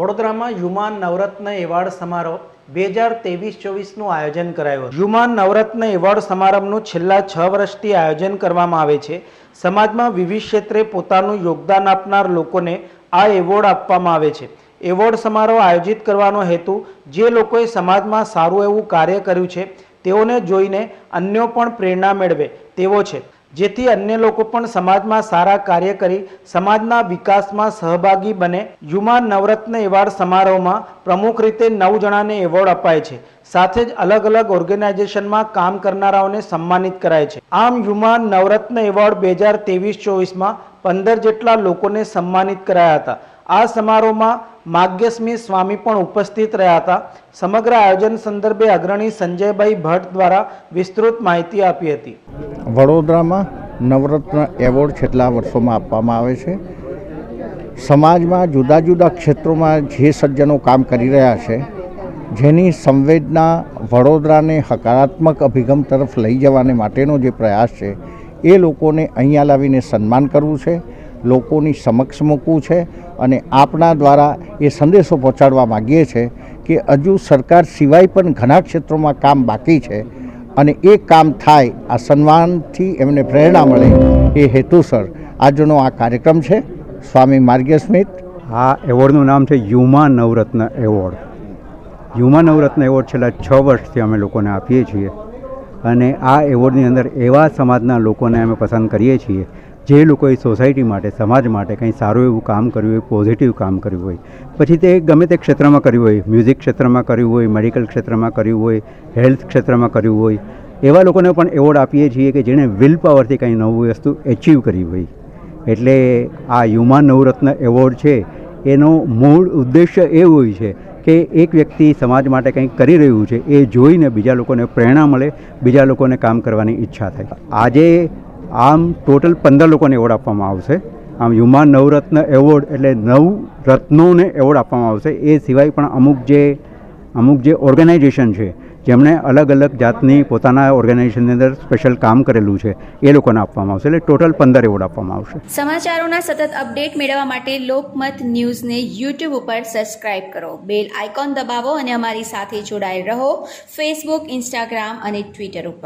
વડોદરામાં યુમાન નવરત્ન એવોર્ડ સમારોહ બે હજાર ત્રેવીસ ચોવીસનું આયોજન કરાયું. યુમાન નવરત્ન એવોર્ડ સમારંભનું છેલ્લા છ વર્ષથી આયોજન કરવામાં આવે છે. સમાજમાં વિવિધ ક્ષેત્રે પોતાનું યોગદાન આપનાર લોકોને આ એવોર્ડ આપવામાં આવે છે. એવોર્ડ સમારોહ આયોજિત કરવાનો હેતુ જે લોકોએ સમાજમાં સારું એવું કાર્ય કર્યું છે, તેઓને જોઈને અન્યો પણ પ્રેરણા મેળવે તેવો છે. જેથી અન્ય લોકો પણ સમાજમાં સારા કાર્ય કરી, સમાજના વિકાસમાં સહભાગી બને. યુમા નવરત્ન એવોર્ડ સમારોહમાં પ્રમુખ રીતે નવ જણાને એવોર્ડ અપાય છે. સાથે જ અલગ અલગ ઓર્ગેનાઇઝેશનમાં કામ કરનારાઓને સન્માનિત કરાય છે. આમ યુમા નવરત્ન એવોર્ડ બે હજાર ત્રેવીસ ચોવીસમાં પંદર જેટલા લોકોને સન્માનિત કરાયા હતા. આ સમારોહમાં માગ્યસ્મી સ્વામી પણ ઉપસ્થિત રહ્યા હતા. સમગ્ર આયોજન સંદર્ભે અગ્રણી સંજયભાઈ ભટ્ટ દ્વારા વિસ્તૃત માહિતી આપી હતી. વડોદરામાં નવરત્ન એવોર્ડ છેલ્લા વર્ષોમાં આપવામાં આવે છે. સમાજમાં જુદા જુદા ક્ષેત્રોમાં જે સજ્જનો કામ કરી રહ્યા છે, જેની સંવેદના વડોદરાને હકારાત્મક અભિગમ તરફ લઈ જવાને માટેનો જે પ્રયાસ છે, એ લોકોને અહીંયા લાવીને સન્માન કરવું છે, લોકોની સમક્ષ મૂકવું છે અને આપણા દ્વારા એ સંદેશો પહોંચાડવા માગીએ છીએ કે હજુ સરકાર સિવાય પણ ઘણા ક્ષેત્રોમાં કામ બાકી છે. અને એ કામ થાય, આ સન્માનથી એમને પ્રેરણા મળે, એ હેતુસર. આજનો આ કાર્યક્રમ છે, સ્વામી માર્ગ્ય સ્મિત. આ એવોર્ડનું નામ છે યુમા નવરત્ન એવોર્ડ. યુમા નવરત્ન એવોર્ડ છેલ્લા છ વર્ષથી અમે લોકોને આપીએ છીએ. અને આ એવોર્ડની અંદર એવા સમાજના લોકોને અમે પસંદ કરીએ છીએ જે લોકોએ સોસાયટી માટે, સમાજ માટે કંઈ સારું એવું કામ કર્યું હોય, પોઝિટિવ કામ કર્યું હોય, પછી તે ગમે તે ક્ષેત્રમાં કર્યું હોય, મ્યુઝિક ક્ષેત્રમાં કર્યું હોય, મેડિકલ ક્ષેત્રમાં કર્યું હોય, હેલ્થ ક્ષેત્રમાં કર્યું હોય, એવા લોકોને પણ એવોર્ડ આપીએ છીએ કે જેણે વિલ પાવરથી કંઈ નવું વસ્તુ એચીવ કરી હોય. એટલે આ યુમા નવરત્ન એવોર્ડ છે, એનો મૂળ ઉદ્દેશ્ય એ હોય છે કે એક વ્યક્તિ સમાજ માટે કંઈક કરી રહ્યું છે, એ જોઈને બીજા લોકોને પ્રેરણા મળે, બીજા લોકોને કામ કરવાની ઈચ્છા થાય. આજે આમ ટોટલ પંદર લોકોને એવોર્ડ આપવામાં આવશે. આમ યુમા નવરત્ન એવોર્ડ એટલે નવ રત્નોને એવોર્ડ આપવામાં આવશે. એ સિવાય પણ અમુક જે અમુક જે ઓર્ગેનાઇઝેશન છે, જેમણે અલગ અલગ જાતની પોતાના ઓર્ગેનાઇઝેશનની અંદર સ્પેશિયલ કામ કરેલું છે, એ લોકોને આપવામાં આવશે. એટલે ટોટલ પંદર એવોર્ડ આપવામાં આવશે. સમાચારોના સતત અપડેટ મેળવવા માટે લોકમત ન્યૂઝને યુટ્યુબ ઉપર સબસ્ક્રાઇબ કરો. બેલ આઇકોન દબાવો અને અમારી સાથે જોડાયેલ રહો. ફેસબુક ઇન્સ્ટાગ્રામ અને ટ્વિટર ઉપર.